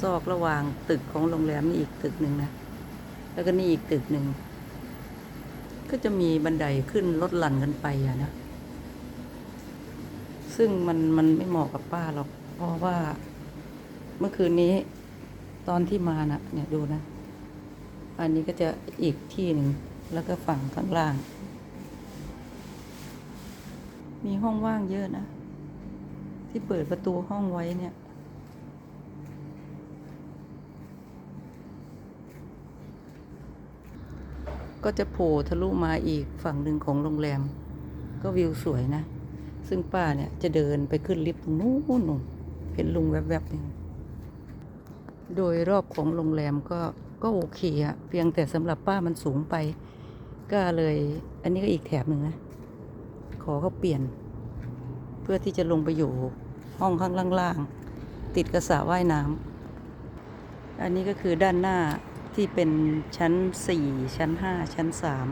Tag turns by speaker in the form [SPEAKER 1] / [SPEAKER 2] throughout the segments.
[SPEAKER 1] ซอกระหว่างตึกของโรงแรมนี่อีกตึกหนึ่งนะ แล้วก็นี่อีกตึกหนึ่ง ก็จะมีบันไดขึ้นรถหลั่นกันไปอะนะ ซึ่งมันมันไม่เหมาะกับป้าหรอก เพราะว่าเมื่อคืนนี้ตอนที่มานะ่ะ เนี่ยดูนะ อันนี้ก็จะอีกที่หนึ่ง แล้วก็ฝั่งข้างล่าง มีห้องว่างเยอะนะ ที่เปิดประตูห้องไว้เนี่ย ก็จะโผล่ทะลุมาอีกฝั่งหนึ่งของโรงแรม ก็วิวสวยนะ ซึ่งป้าเนี่ยจะเดินไปขึ้นลิฟต์ตรงนู้นนู่นเห็นลุงแวบๆหนึ่งโดยรอบของโรงแรมก็ก็โอเคอะเพียงแต่สำหรับป้ามันสูงไป ก็เลย อันนี้ก็อีกแถบหนึ่งนะ ขอเขาเปลี่ยน เพื่อที่จะลงไปอยู่ห้องข้างล่างๆติดกระสระว่ายน้ำอันนี้ก็คือด้านหน้า ที่เป็นชั้นสี่ชั้นห้าชั้นสาม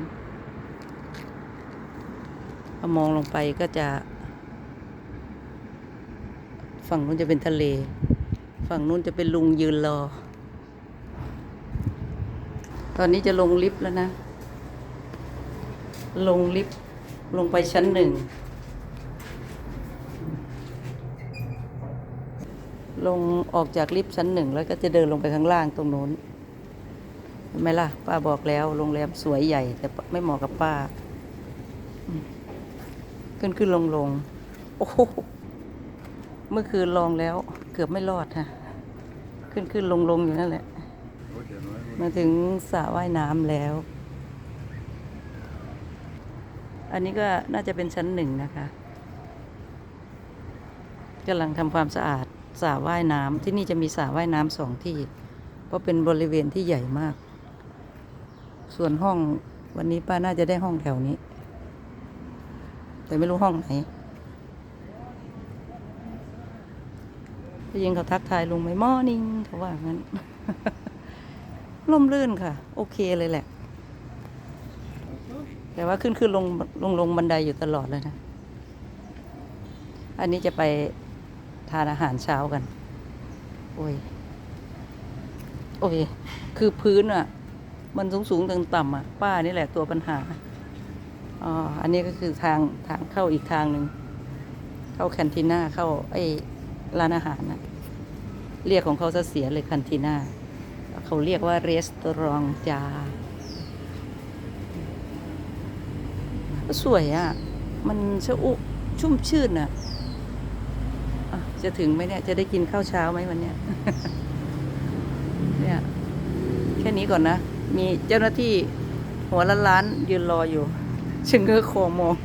[SPEAKER 1] พอมองลงไปก็จะ ฝั่งนู้นจะเป็นทะเล ฝั่งนู้นจะเป็นลุงยืนรอ ตอนนี้จะลงลิฟต์แล้วนะ ลงลิฟต์ลงไปชั้นหนึ่ง ลงออกจากลิฟต์ชั้นหนึ่งแล้วก็จะเดินลงไปข้างล่างตรงนู้น ห็นไหมล่ะ ป้าบอกแล้วโรงแรมสวยใหญ่ แต่ไม่เหมาะกับป้า ขึ้นขึ้นลงลงโอ้โหเมื่อคืนลองแล้ว เกือบไม่รอดฮะขึ้นขึ้นลงลงอยู่นั่นแหละ มาถึงสระว่ายน้ำแล้ว อันนี้ก็น่าจะเป็นชั้นหนึ่งนะคะกำลังทำความสะอาดสระว่ายน้ำที่นี่จะมีสระว่ายน้ำสองที่ เพราะเป็นบริเวณที่ใหญ่มาก ส่วนห้องวันนี้ป้าน่าจะได้ห้องแถวนี้ แต่ไม่รู้ห้องไหนพี่ยิงเขาทักทายลุงไหมมอนิ่งเขาว่างั้นล่มลื่นค่ะ โอเคเลยแหละ แต่ว่าขึ้นขึ้นลงลงลงบันไดอยู่ตลอดเลยนะ อันนี้จะไปทานอาหารเช้ากัน โอ้ย โอ้ย คือพื้นอะ มันสูงสูงต่ำต่ำอะ ป้านี่แหละตัวปัญหาอ๋ออันนี้ก็คือทางทางเข้าอีกทางหนึ่ง เข้าแคนทีน่าเข้าไอ้ร้านอาหารนะเรียกของเขาซะเสียเลยแคนทีน่าเขาเรียกว่ารีสตอรองจาสวยอะ่ะ มันชะอุชุ่มชื่นอะอะจะถึงไหมเนี่ย จะได้กินข้าวเช้าไหมวันเนี้ย เนี่ย แค่นี้ก่อนนะ มีเจ้าหน้าที่หัวล้านล้านๆยืนรออยู่ชะเง้อคอมอง